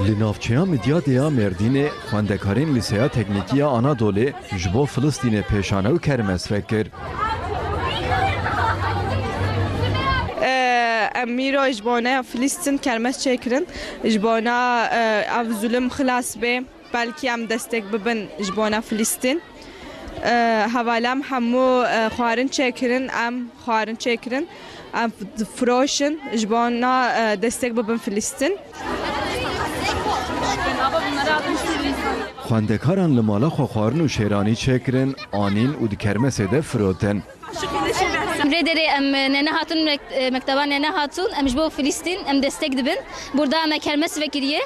لنافچه ها میدیا دیا مردین خاندکارین لیسه تکنیکی آنادولی جبو فلسطین پیشانه و کرمه سفکر امیرو اجبانه فلسطین کرمه سفکرن اجبانه او ظلم خلاص به بلکی هم دستک ببن اجبانه فلسطین حوالم همو خوارن چکرن ام خوارن چکرن ام فروشن اجبانه دستک ببن فلسطین Xwendekaran li mala xwe xwarin û şêranî çêkirin, anîn û di kermesê de firotin. Redere em nene hatun e, mekteba nene hatun em ji bo Filistin em destek dibin. Burada em kermes vekiriye.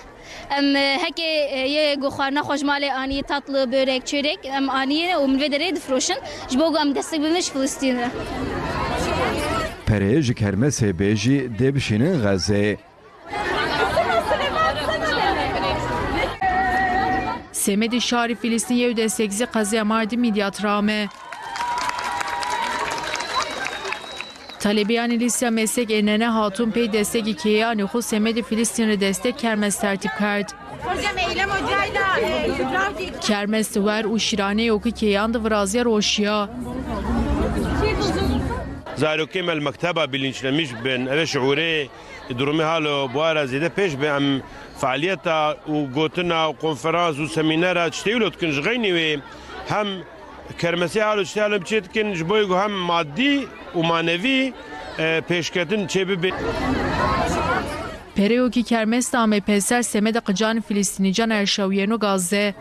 Em e, heke e, ye goxarna xojmale aniye tatlı börek çörek em aniye û milvedere difroşin. Ji bo em destek bibin ji Filistin'e. Pereyê ji kermesê bêjî Semedi Şari Filistin yew desteksiz qeziya Mardin Midyat rame. Talebiyan Lisya meslek enene hatun pey destek ikiye xu Semedi Filistin'e destek kermes tertip kerd. Kermes ver û şîrane yoku keyan da viraziya roşiya. زارۆکەی مەلمەکتەبە بلینچلەمیش بن ئەوێ شعورێ درومی هاالۆ بوارە زیدە پێش بێ ئەم فعالیەتە و گوتنا و کۆنفرانس و سەمینەرە شتەی لۆتکن ژغی نوێ هەم کەرمەسی هاالو شتیالە بچێتکن ji بۆی گو هەم مادی و مانەوی پێشکەتن چێ ببێ Pereyokî kermes dame peser Semedi qican Filistînîcan Erşawiyên û Gazze.